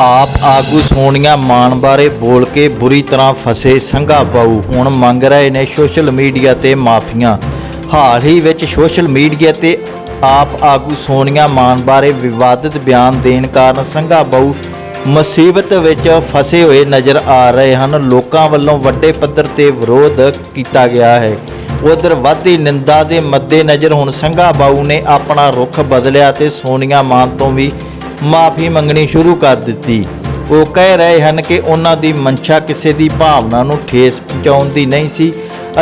ਆਪ ਆਗੂ ਸੋਨੀਆ ਮਾਨ ਬਾਰੇ ਬੋਲ ਕੇ ਬੁਰੀ ਤਰ੍ਹਾਂ ਫਸੇ ਸੰਘਾ ਬਾਊ। ਹੁਣ ਮੰਗ ਰਹੇ ਨੇ ਸੋਸ਼ਲ ਮੀਡੀਆ ਤੇ ਮਾਫੀਆਂ। ਹਾਲ ਹੀ ਵਿੱਚ ਸੋਸ਼ਲ ਮੀਡੀਆ ਤੇ ਆਪ ਆਗੂ ਸੋਨੀਆ ਮਾਨ ਬਾਰੇ ਵਿਵਾਦਿਤ ਬਿਆਨ ਦੇਣ ਕਾਰਨ ਸੰਘਾ ਬਾਊ ਮੁਸੀਬਤ ਵਿੱਚ ਫਸੇ ਹੋਏ ਨਜ਼ਰ ਆ ਰਹੇ ਹਨ। ਲੋਕਾਂ ਵੱਲੋਂ ਵੱਡੇ ਪੱਧਰ ਤੇ ਵਿਰੋਧ ਕੀਤਾ ਗਿਆ ਹੈ। ਉਧਰ ਵੱਧਦੀ ਨਿੰਦਾ ਦੇ ਮੱਦੇਨਜ਼ਰ ਹੁਣ ਸੰਘਾ ਬਾਊ ਨੇ ਆਪਣਾ ਰੁਖ ਬਦਲਿਆ ਤੇ ਸੋਨੀਆ ਮਾਨ ਤੋਂ ਵੀ ਮਾਫੀ ਮੰਗਣੀ ਸ਼ੁਰੂ ਕਰ ਦਿੱਤੀ। ਉਹ ਕਹਿ ਰਹੇ ਹਨ ਕਿ ਉਹਨਾਂ ਦੀ ਮਨਸ਼ਾ ਕਿਸੇ ਦੀ ਭਾਵਨਾ ਨੂੰ ਠੇਸ ਪਹੁੰਚਾਉਣ ਦੀ ਨਹੀਂ ਸੀ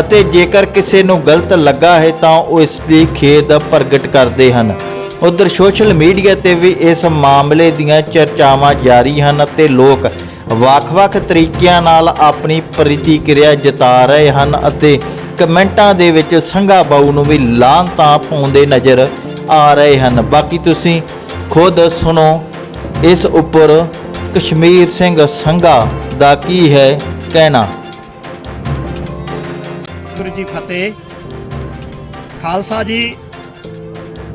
ਅਤੇ ਜੇਕਰ ਕਿਸੇ ਨੂੰ ਗਲਤ ਲੱਗਾ ਹੈ ਤਾਂ ਉਹ ਇਸ ਦੀ ਖੇਦ ਪ੍ਰਗਟ ਕਰਦੇ ਹਨ। ਉਧਰ ਸੋਸ਼ਲ ਮੀਡੀਆ ਤੇ ਵੀ ਇਸ ਮਾਮਲੇ ਦੀਆਂ ਚਰਚਾਵਾਂ ਜਾਰੀ ਹਨ ਅਤੇ ਲੋਕ ਵੱਖ-ਵੱਖ ਤਰੀਕਿਆਂ ਨਾਲ ਆਪਣੀ ਪ੍ਰਤੀਕਿਰਿਆ ਜਤਾ ਰਹੇ ਹਨ ਅਤੇ ਕਮੈਂਟਾਂ ਦੇ ਵਿੱਚ ਸੰਘਾ ਬਾਊ ਨੂੰ ਵੀ ਲਾਂਤਾਂ ਪਾਉਂਦੇ ਨਜ਼ਰ ਆ ਰਹੇ ਹਨ। ਬਾਕੀ ਤੁਸੀਂ ਖੁਦ ਸੁਣੋ ਇਸ ਉੱਪਰ ਕਸ਼ਮੀਰ ਸਿੰਘ ਸੰਘਾ ਦਾ ਕੀ ਹੈ ਕਹਿਣਾ? ਗੁਰੂ ਜੀ ਫਤਿਹ। ਖਾਲਸਾ ਜੀ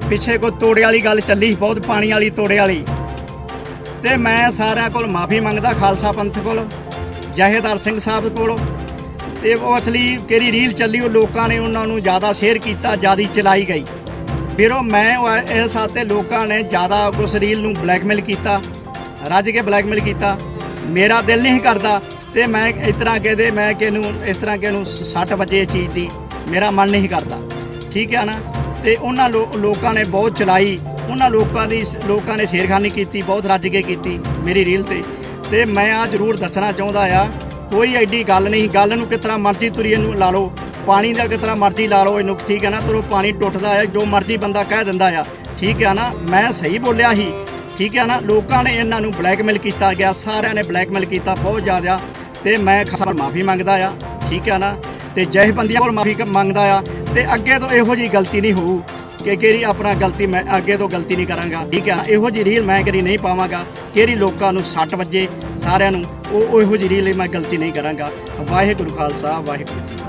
ਪਿੱਛੇ ਕੋ ਤੋੜੇ ਵਾਲੀ ਗੱਲ ਚੱਲੀ ਸੀ, ਬਹੁਤ ਪਾਣੀ ਵਾਲੀ ਤੋੜੇ ਵਾਲੀ। ਤੇ ਮੈਂ ਸਾਰਿਆਂ ਕੋਲ ਮਾਫੀ ਮੰਗਦਾ ਖਾਲਸਾ ਪੰਥ ਕੋਲ ਜਹੇਦਾਰ ਸਿੰਘ ਸਾਹਿਬ ਕੋਲ। ਤੇ ਉਹ ਅਸਲੀ ਕਿਹੜੀ ਰੀਲ ਚੱਲੀ ਉਹ ਲੋਕਾਂ ਨੇ ਉਹਨਾਂ ਨੂੰ ਜ਼ਿਆਦਾ ਸ਼ੇਅਰ ਕੀਤਾ ਜਿਆਦੀ ਚਲਾਈ ਗਈ। ਫਿਰ ਉਹ ਮੈਂ ਉਹ ਇਸ ਹੱਥ ਲੋਕਾਂ ਨੇ ਜ਼ਿਆਦਾ ਉਸ ਰੀਲ ਨੂੰ ਬਲੈਕਮੇਲ ਕੀਤਾ, ਰੱਜ ਕੇ ਬਲੈਕਮੇਲ ਕੀਤਾ। ਮੇਰਾ ਦਿਲ ਨਹੀਂ ਕਰਦਾ ਤੇ ਮੈਂ ਇਸ ਤਰ੍ਹਾਂ ਕਹਦੇ ਮੈਂ ਕਿਹਨੂੰ ਇਸ ਤਰ੍ਹਾਂ ਕਿਹਨੂੰ ਸੱਟ ਵੱਜੇ ਇਹ ਚੀਜ਼ ਦੀ ਮੇਰਾ ਮਨ ਨਹੀਂ ਕਰਦਾ। ਠੀਕ ਹੈ ਨਾ? ਤੇ ਉਹਨਾਂ ਲੋਕਾਂ ਨੇ ਬਹੁਤ ਚਲਾਈ। ਉਹਨਾਂ ਲੋਕਾਂ ਦੀ ਲੋਕਾਂ ਨੇ ਸ਼ੇਰਖਾਨੀ ਕੀਤੀ, ਬਹੁਤ ਰੱਜ ਕੇ ਕੀਤੀ ਮੇਰੀ ਰੀਲ ਤੇ। ਤੇ ਮੈਂ ਆ ਜ਼ਰੂਰ ਦੱਸਣਾ ਚਾਹੁੰਦਾ ਆ, ਕੋਈ ਐਡੀ ਗੱਲ ਨਹੀਂ। ਗੱਲ ਨੂੰ ਕਿਸ ਤਰ੍ਹਾਂ ਮਰਜ਼ੀ ਤੁਰੀ ਇਹਨੂੰ ਲਾ ਲਓ। ਪਾਣੀ ਦਾ ਕਿਸ ਤਰ੍ਹਾਂ ਮਰਜ਼ੀ ਲਾ ਲਓ, ਇਹਨੂੰ ਠੀਕ ਹੈ ਨਾ ਤਰੋ ਪਾਣੀ ਟੁੱਟਦਾ ਆ ਜੋ ਮਰਜ਼ੀ ਬੰਦਾ ਕਹਿ ਦਿੰਦਾ ਆ। ਠੀਕ ਹੈ ਨਾ, ਮੈਂ ਸਹੀ ਬੋਲਿਆ ਸੀ ਠੀਕ ਹੈ ਨਾ, ਲੋਕਾਂ ਨੇ ਇਹਨਾਂ ਨੂੰ ਬਲੈਕਮੇਲ ਕੀਤਾ ਗਿਆ, ਸਾਰਿਆਂ ਨੇ ਬਲੈਕਮੇਲ ਕੀਤਾ ਬਹੁਤ ਜ਼ਿਆਦਾ, ਤੇ ਮੈਂ ਖਾਸਾ ਮਾਫੀ ਮੰਗਦਾ ਆ। ਠੀਕ ਹੈ ਨਾ, ਤੇ ਜਹਿਬੰਦੀਆਂ ਕੋਲ ਮਾਫੀ ਮੰਗਦਾ ਆ, ਤੇ ਅੱਗੇ ਤੋਂ ਇਹੋ ਜੀ ਗਲਤੀ ਨਹੀਂ ਹੋਊ ਕਿ ਕਿਹੜੀ ਆਪਣਾ ਗਲਤੀ ਮੈਂ ਅੱਗੇ ਤੋਂ ਗਲਤੀ ਨਹੀਂ ਕਰਾਂਗਾ। ਠੀਕ ਹੈ ਇਹੋ ਜੀ ਰੀਲ ਮੈਂ ਕਦੀ ਨਹੀਂ ਪਾਵਾਂਗਾ, ਕਿਹੜੀ ਲੋਕਾਂ ਨੂੰ ਸੱਟ ਵੱਜੇ ਸਾਰਿਆਂ ਨੂੰ, ਉਹ ਇਹੋ ਜੀ ਰੀਲ ਮੈਂ ਗਲਤੀ ਨਹੀਂ ਕਰਾਂਗਾ। ਵਾਹਿਗੁਰੂ ਖਾਲਸਾ, ਵਾਹਿਗੁਰੂ। ਜੀ